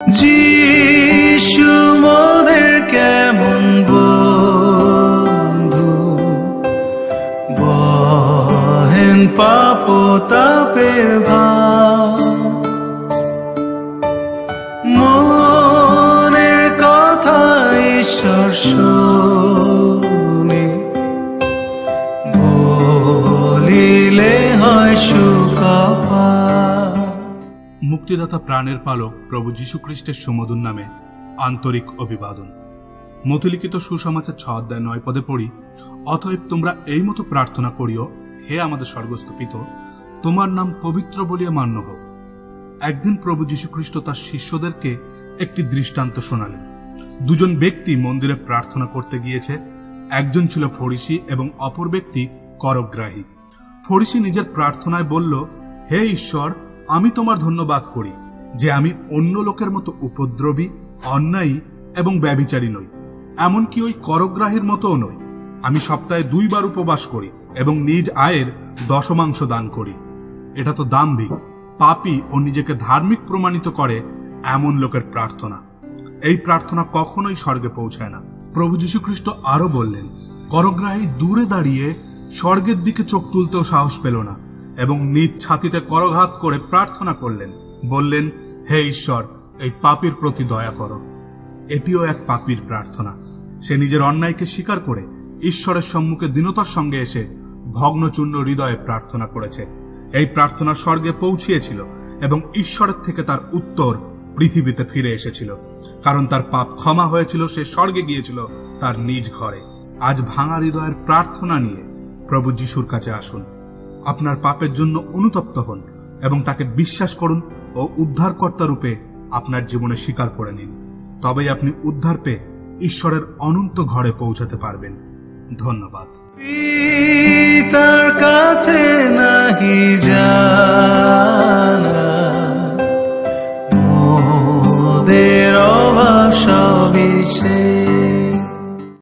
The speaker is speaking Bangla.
যিশু মোদের কেমন বন্ধু? বহেন পাপ তাপের মনের কথা ঈশ্বর শুনে বলিলে হয় সুখপা মুক্তিদাতা প্রাণের পালক প্রভু যীশুখ্রিস্টের সুমধুর নামে আন্তরিক অভিবাদন। মতিলিখিত সুসমাচার ছ অধ্যায় নয় পদে পড়ি, অতএব তোমরা এই মতো প্রার্থনা করিও, হে আমাদের স্বর্গস্থ পিত, তোমার নাম পবিত্র বলিয়া মান্য হোক। একদিন প্রভু যীশুখ্রিস্ট তার শিষ্যদেরকে একটি দৃষ্টান্ত শোনালেন। দুজন ব্যক্তি মন্দিরে প্রার্থনা করতে গিয়েছে, একজন ছিল ফরিসি এবং অপর ব্যক্তি করগ্রাহী। ফরিসি নিজের প্রার্থনায় বলল, হে ঈশ্বর আমি তোমার ধন্যবাদ করি যে আমি অন্য লোকের মতো উপদ্রবী, অন্যায়ী এবং ব্যভিচারী নই। এমনকি ওই করগ্রাহীর মতোও নই। আমি সপ্তাহে দুইবার উপবাস করি এবং নিজ আয়ের দশমাংশ দান করি। এটা তো দাম্ভিক। পাপী ও নিজেকে ধার্মিক প্রমাণিত করে এমন লোকের প্রার্থনা। এই প্রার্থনা কখনোই স্বর্গে পৌঁছায় না। প্রভু যীশুখ্রিস্ট আরও বললেন করগ্রাহী দূরে দাঁড়িয়ে স্বর্গের দিকে চোখ তুলতেও সাহস পেল না। এবং নিজ ছাতিতে করঘাত করে প্রার্থনা করলেন। বললেন, হে ঈশ্বর, এই পাপীর প্রতি দয়া করো। এটিও এক পাপীর প্রার্থনা। সে নিজের অন্যায়কে স্বীকার করে ঈশ্বরের সম্মুখে দীনতার সঙ্গে এসে ভগ্নচূর্ণ হৃদয়ে প্রার্থনা করেছে। এই প্রার্থনা স্বর্গে পৌঁছিয়েছিল এবং ঈশ্বরের থেকে তার উত্তর পৃথিবীতে ফিরে এসেছিল। কারণ তার পাপ ক্ষমা হয়েছিল, সে স্বর্গে গিয়েছিল তার নিজ ঘরে। আজ ভাঙা হৃদয়ের প্রার্থনা নিয়ে প্রভু যিশুর কাছে আসুন। আপনার পাপের জন্য অনুতপ্ত হন এবং তাকে বিশ্বাস করুন ও উদ্ধারকর্তা রূপে আপনার জীবনে স্বীকার করে নিন। তবেই আপনি উদ্ধার পেয়ে ঈশ্বরের অনন্ত ঘরে পৌঁছাতে পারবেন। ধন্যবাদ। পিতার কাছে নাহি জানা, মোদের